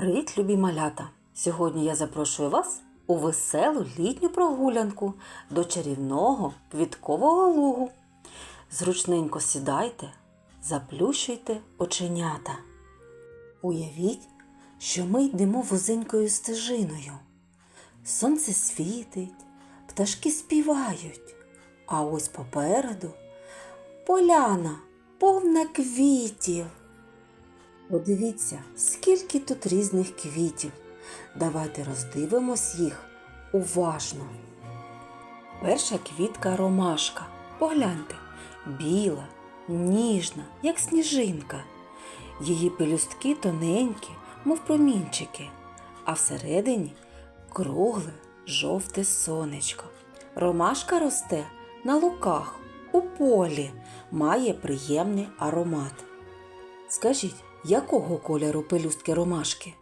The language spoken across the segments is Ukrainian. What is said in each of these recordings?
Привіт, любі малята! Сьогодні я запрошую вас у веселу літню прогулянку до чарівного квіткового лугу. Зручненько сідайте, заплющуйте оченята. Уявіть, що ми йдемо вузенькою стежиною. Сонце світить, пташки співають, а ось попереду поляна повна квітів. Подивіться, скільки тут різних квітів. Давайте роздивимось їх уважно. Перша квітка ромашка. Погляньте, біла, ніжна, як сніжинка. Її пелюстки тоненькі, мов промінчики, а всередині кругле жовте сонечко. Ромашка росте на луках, у полі, має приємний аромат. Скажіть, якого кольору пелюстки ромашки?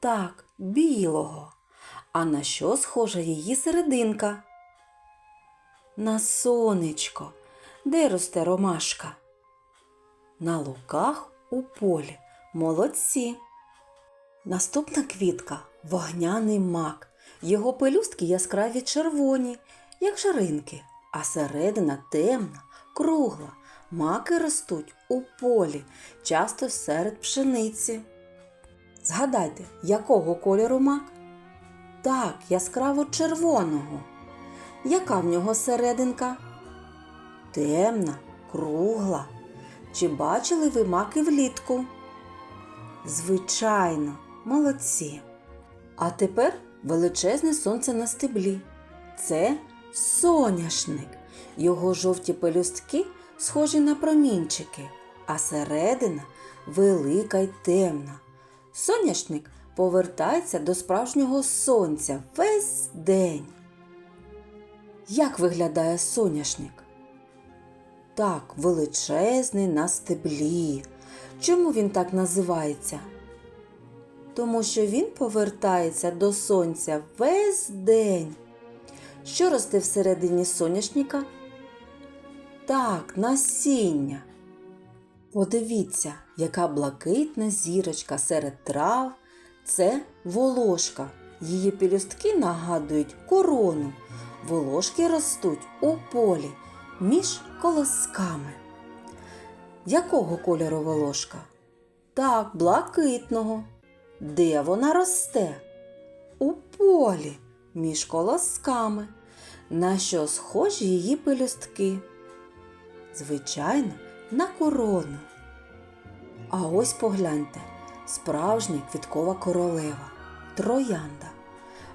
Так, білого. А на що схожа її серединка? На сонечко. Де росте ромашка? На луках у полі. Молодці. Наступна квітка вогняний мак. Його пелюстки яскраві червоні, як жаринки, а середина темна, кругла. Маки ростуть у полі, часто серед пшениці. Згадайте, якого кольору мак? Так, яскраво червоного. Яка в нього серединка? Темна, кругла. Чи бачили ви маки влітку? Звичайно, молодці. А тепер величезне сонце на стеблі. Це соняшник. Його жовті пелюстки схожі на промінчики, а середина велика й темна. Соняшник повертається до справжнього сонця весь день. Як виглядає соняшник? Так, величезний на стеблі. Чому він так називається? Тому що він повертається до сонця весь день. Що росте всередині соняшника? Так, насіння. Подивіться, яка блакитна зірочка серед трав. Це волошка. Її пелюстки нагадують корону. Волошки ростуть у полі між колосками. Якого кольору волошка? Так, блакитного. Де вона росте? У полі між колосками. На що схожі її пелюстки? Звичайно, на корону. А ось погляньте, справжня квіткова королева троянда.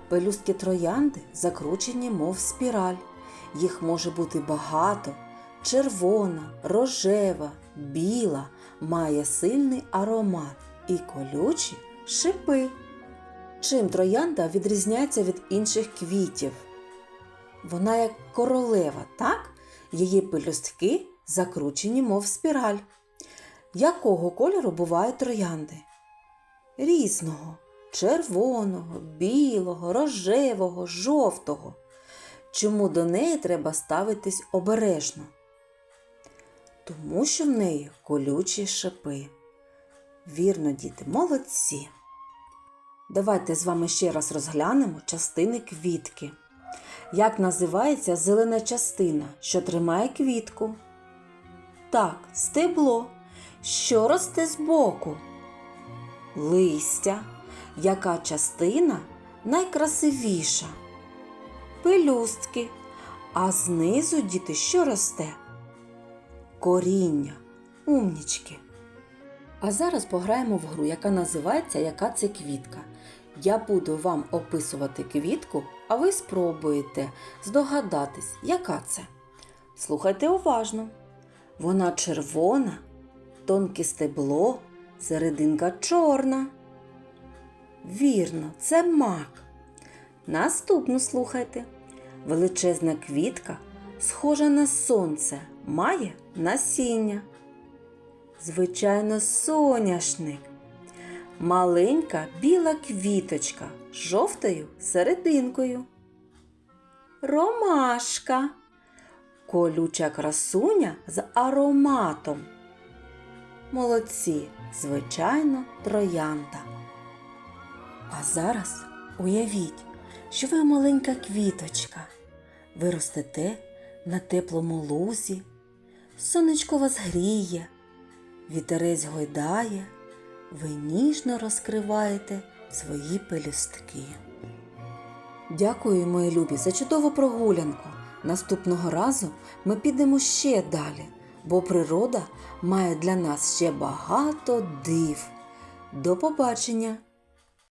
Пелюстки троянди закручені, мов спіраль. Їх може бути багато. Червона, рожева, біла, має сильний аромат і колючі шипи. Чим троянда відрізняється від інших квітів? Вона як королева, так? Її пелюстки закручені, мов спіраль. Якого кольору бувають троянди? Різного червоного, білого, рожевого, жовтого. Чому до неї треба ставитись обережно? Тому що в неї колючі шипи. Вірно, діти, молодці. Давайте з вами ще раз розглянемо частини квітки. Як називається зелена частина, що тримає квітку? Так, стебло. Що росте збоку? Листя. Яка частина найкрасивіша? Пелюстки. А знизу діти що росте? Коріння. Умнічки. А зараз пограємо в гру, яка називається Яка це квітка. Я буду вам описувати квітку, а ви спробуєте здогадатись, яка це. Слухайте уважно. Вона червона, тонке стебло, серединка чорна. Вірно, це мак. Наступну слухайте. Величезна квітка, схожа на сонце, має насіння. Звичайно, соняшник. Маленька біла квіточка з жовтою серединкою. Ромашка. Колюча красуня з ароматом. Молодці, звичайно, троянда. А зараз уявіть, що ви маленька квіточка. Ви ростете на теплому лузі, сонечко вас гріє, вітерець гойдає, ви ніжно розкриваєте свої пелюстки. Дякую, мої любі, за чудову прогулянку. Наступного разу ми підемо ще далі, бо природа має для нас ще багато див. До побачення!